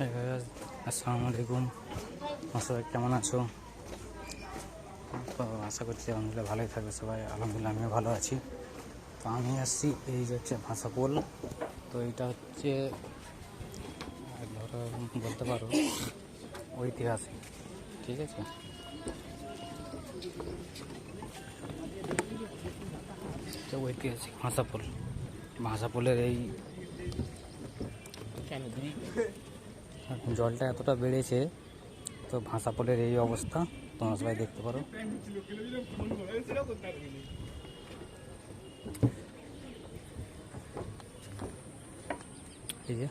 আসসালামু আলাইকুম সবাই কেমন আছো? তো আশা করছি আলহামদুলিল্লাহ ভালোই থাকবে সবাই। আলহামদুলিল্লাহ আমিও ভালো আছি। তো আমি আসছি, এই যে হচ্ছে ভাষাপোল তো এটা হচ্ছে, ধরো বলতে পারো, ঐতিহাসিক। ঠিক আছে? ঐতিহাসিক ভাষাপোল ভাষাপোলের এই জলটা এতটা বেড়েছে, তো ভাষা পোলের এই অবস্থা। তোমরা সবাই দেখতে পারো। এই যে।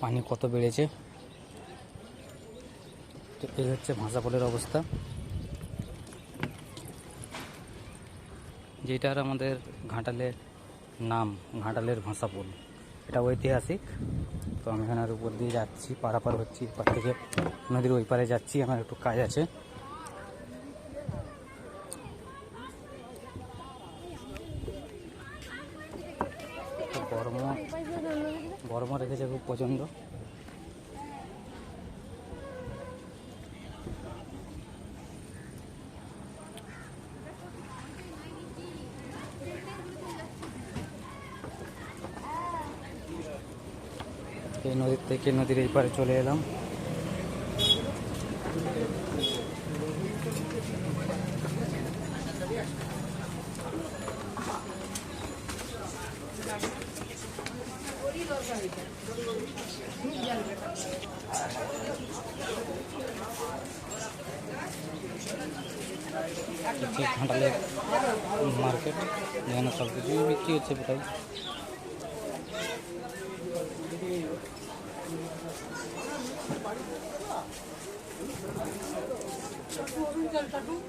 পানি কত বেড়েছে। তো এই হচ্ছে ভাষা পোলের অবস্থা যেটার আমাদের ঘাটালের নাম ঘাটালের ভাষাপোল এটা ঐতিহাসিক। তো আমি এখানের উপর দিয়ে যাচ্ছি, পারাপার হচ্ছি, এপার থেকে নদীর ওই পারে যাচ্ছি, আমার একটু কাজ আছে। বর্ম গরম রেখেছে খুব প্রচণ্ড এই নদীর থেকে নদীর এই পারে চলে এলাম। মার্কেট, যেখানে সব কিছুই বিক্রি হচ্ছে প্রায়। dans le tableau?